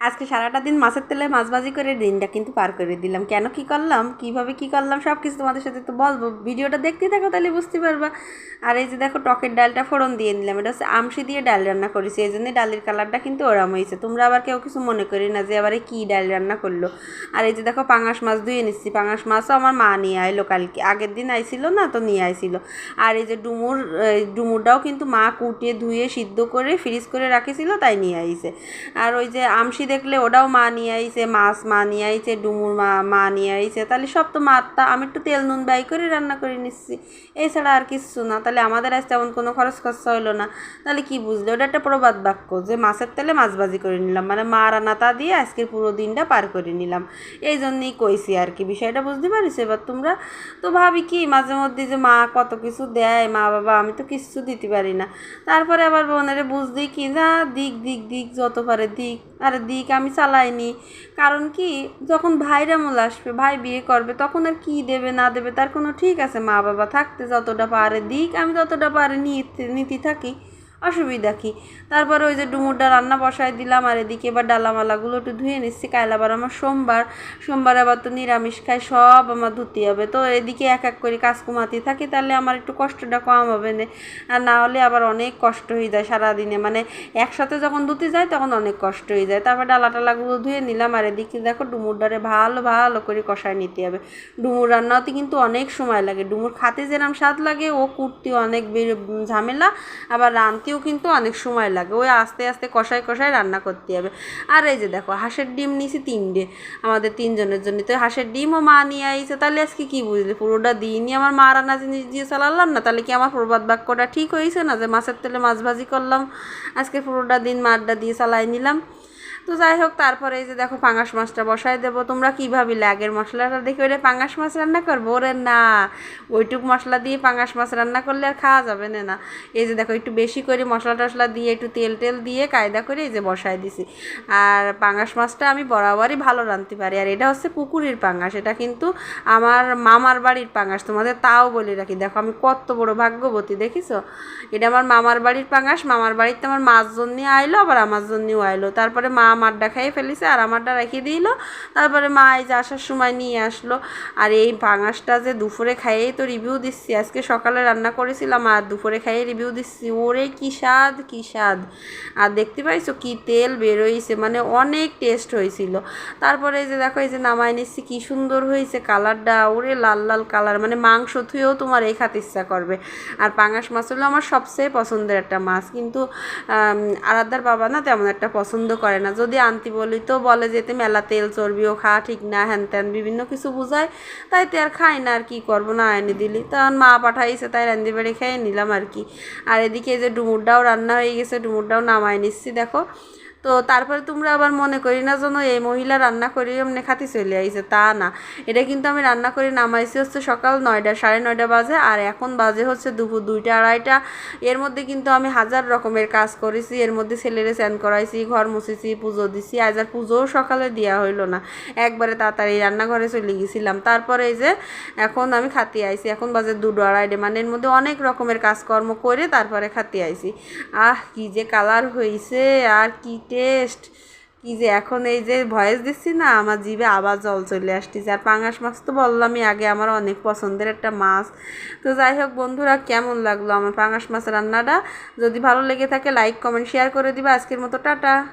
আজকে সারাটা দিন মাছের তেলে মাছ ভাজি করে দিনটা কিন্তু পার করে দিলাম। কেন কি করলাম? কীভাবে কি করলাম? সব কিছু তোমাদের সাথে তো বলব। ভিডিওটা দেখতে থাকো তাহলে বুঝতে পারবা। আর এই যে দেখো, টকের ডালটা ফোড়ন দিয়ে নিলাম। এটা হচ্ছে আমসি দিয়ে ডাল রান্না করেছি। এই জন্যই ডালের কালারটা কিন্তু ওরাম হয়েছে। তোমরা আবার কেউ কিছু মনে করি না যে আবার কী ডাল রান্না করল। আর এই যে দেখো, পাঙাশ মাছ ধুয়ে নিচ্ছি। পাঙাশ মাছও আমার মা নিয়ে আইলো কালকে। আগের দিন আইছিল না তো নিয়ে আইছিল। আর এই যে ডুমুর ডুমুরটাও কিন্তু মা কুটিয়ে ধুয়ে সিদ্ধ করে, ফ্রিজ করে রাখেছিল, তাই নিয়ে আইছে। আর ওই যে আমসি দেখলে ওটাও মা নিয়ে আইছে, মাছ মা নিয়ে আইছে, ডুমুর মা মা নিয়ে আইছে। তাহলে সব তো মাত্তা আমি একটু তেল নুন বাই করে রান্না করে নিচ্ছি। এছাড়া আর কিছু না। তাহলে আমাদের আজ তেমন কোনো খরচ খরচা হইল না। তাহলে কি বুঝলো? ওটা একটা প্রবাদ বাক্য যে মাছের তেলে মাছবাজি করে নিলাম। মানে মা রান্নাটা দিয়ে আজকের পুরো দিনটা পার করে নিলাম। এই জন্যই কইছি আর কি। বিষয়টা বুঝতে পারিস এবার তোমরা? তো ভাবি কি মাঝে মধ্যে যে মা কত কিছু দেয়, মা বাবা আমি তো কিছু দিতে পারি না। তারপরে আবার বোনেরে বুঝদি কি, যা দিক দিক দিক যত পারে দিক। আরে দিক আমি চালাইনি। কারণ কি, যখন ভাইরা মূল আসবে, ভাই বিয়ে করবে, তখন আর কি দেবে, না দেবে, তার কোনো ঠিক আছে? মা বাবা থাকতে যতটা পারে দিক, আমি যতটা পারে নিতে নিতে থাকি। অসুবিধা কি? তারপরে ওই যে ডুমুরটা রান্না বসায় দিলাম, আর এদিকে এবার ডালামালাগুলো একটু ধুয়ে নিচ্ছি। কাল আবার আমার সোমবার সোমবার আবার তো নিরামিষ খাই সব আমার ধুতে হবে। তো এদিকে এক এক করে কাজ কমাতে থাকি, তাহলে আমার একটু কষ্টটা কম হবে না। আর না হলে আবার অনেক কষ্ট হয়ে যায় সারাদিনে। মানে একসাথে যখন ধুতে যায়, তখন অনেক কষ্ট হয়ে যায়। তারপর ডালা টালাগুলো ধুয়ে নিলাম, আর এদিকে দেখো ডুমুর ডারে ভালো ভালো করে কষায় নিতে হবে। ডুমুর রান্নাতে কিন্তু অনেক সময় লাগে। ডুমুর খাতে যেরকম স্বাদ লাগে, ও কুর্তি অনেক ঝামেলা, আবার রানতেও কিন্তু অনেক সময় লাগে। ওই আস্তে আস্তে কষায় কষায় রান্না করতে হবে। আর এই যে দেখো, হাঁসের ডিম নিয়েছি তিনটে। আমাদের তিনজনের জন্য। তো হাঁসের ডিমও মা নিয়ে আইছে, তাহলে আজকে কী বুঝলি? পুরোটা দিনই আমার মা রান্না জিনিস দিয়ে চালালাম না? তাহলে কি আমার প্রবাদ বাক্যটা ঠিক হয়েছে না? যে মাছের তেলে মাছ ভাজি করলাম, আজকে পুরোটা দিন মারটা দিয়ে চালাই নিলাম। তো যাই হোক, তারপরে এই যে দেখো পাঙাশ মাছটা বসাই দেবো। তোমরা কী ভাবিলে আগের মশলাটা দেখে ওটা পাঙাশ মাছ রান্না করব? ওরে না, ওইটুক মশলা দিয়ে পাঙাশ মাছ রান্না করলে আর খাওয়া যাবে না না। এই যে দেখো, একটু বেশি করে মশলা টশলা দিয়ে একটু তেল টেল দিয়ে কায়দা করে এই যে বসাই দিছি। আর পাঙাশ মাছটা আমি বরাবরই ভালো রাঁধতে পারি। আর এটা হচ্ছে পুকুরের পাঙাশ, এটা কিন্তু আমার মামার বাড়ির পাঙাশ, তোমাদের তাও বলে রাখি। দেখো, আমি কত বড় ভাগ্যবতী, দেখিছো? এটা আমার মামার বাড়ির পাঙাশ, মামার বাড়িতে আমার মাছ জন্য আইলো, আবার আমার জন্যেও আইলো। তারপরে মা আমারটা খাইয়ে ফেলিছে আর আমারটা রেখে দিল। তারপরে মা এই যে আসার সময় নিয়ে আসলো। আর এই পাঙাশটা যে দুপুরে খাইয়েই তো রিভিউ দিচ্ছি। আজকে সকালে রান্না করেছিলাম আর দুপুরে খাইয়ে রিভিউ দিচ্ছি। ওরে কি স্বাদ কি স্বাদ। আর দেখতে পাইছো কি তেল বেরোইছে মানে অনেক টেস্ট হয়েছিল তারপরে এই যে দেখো, এই যে নামাই নিচ্ছি, কি সুন্দর হয়েছে কালারটা ওরে লাল লাল কালার। মানে মাংস থুয়েও তোমার এই খাতে ইচ্ছা করবে। আর পাঙাশ মাছ হলো আমার সবচেয়ে পছন্দের একটা মাছ। কিন্তু আরাধ্যার বাবা না তেমন একটা পছন্দ করে না। যদি আনতি বলি, তো বলে যেতে মেলা তেল চর্বিও খা, ঠিক না, হ্যান ত্যান, বিভিন্ন কিছু বুঝায়। তাই তো আর খাই না আর কি করব, না এনে দিলি। তখন মা পাঠাইছে, তাই রান্দি বাড়ি খেয়ে নিলাম আর কি। আর এদিকে যে ডুমুরটাও রান্না হয়ে গেছে ডুমুরটাও নামায় নিচ্ছি, দেখো। তো তারপরে তোমরা আবার মনে করি না যেন এই মহিলা রান্না করে এমনি খাতি চলে আইছে, তা না। এটা কিন্তু আমি রান্না করে নামাইছি হচ্ছে সকাল নয়টা, সাড়ে নয়টা বাজে, আর এখন বাজে হচ্ছে দুপুর দুইটা আড়াইটা। এর মধ্যে কিন্তু আমি হাজার রকমের কাজ করেছি, এর মধ্যে ছেলেরে স্যান করাইছি, ঘর মুছেছি, পুজো দিছি, আজ আর পুজোও সকালে দেওয়া হইল না। একবারে তাড়াতাড়ি রান্নাঘরে চলে গেছিলাম। তারপরে এই যে এখন আমি খাতি আইছি, এখন বাজে দুটো আড়াইটে মানে এর মধ্যে অনেক রকমের কাজকর্ম করে তারপরে খাতি আইছি। আহ, কি যে কালার হয়েছে আর কি টেস্ট। কি যে এখন এই যে ভয়েস দিচ্ছি না, আমার জিভে আবার জল চলে আসতেছে। আর পাঙাশ মাছ তো বললামই আগে, আমার অনেক পছন্দের একটা মাছ। তো যাই হোক বন্ধুরা, কেমন লাগল আমার পাঙাশ মাছ রান্নাটা? যদি ভালো লেগে থাকে লাইক কমেন্ট শেয়ার করে দিবা। আজকের মতো টাটা।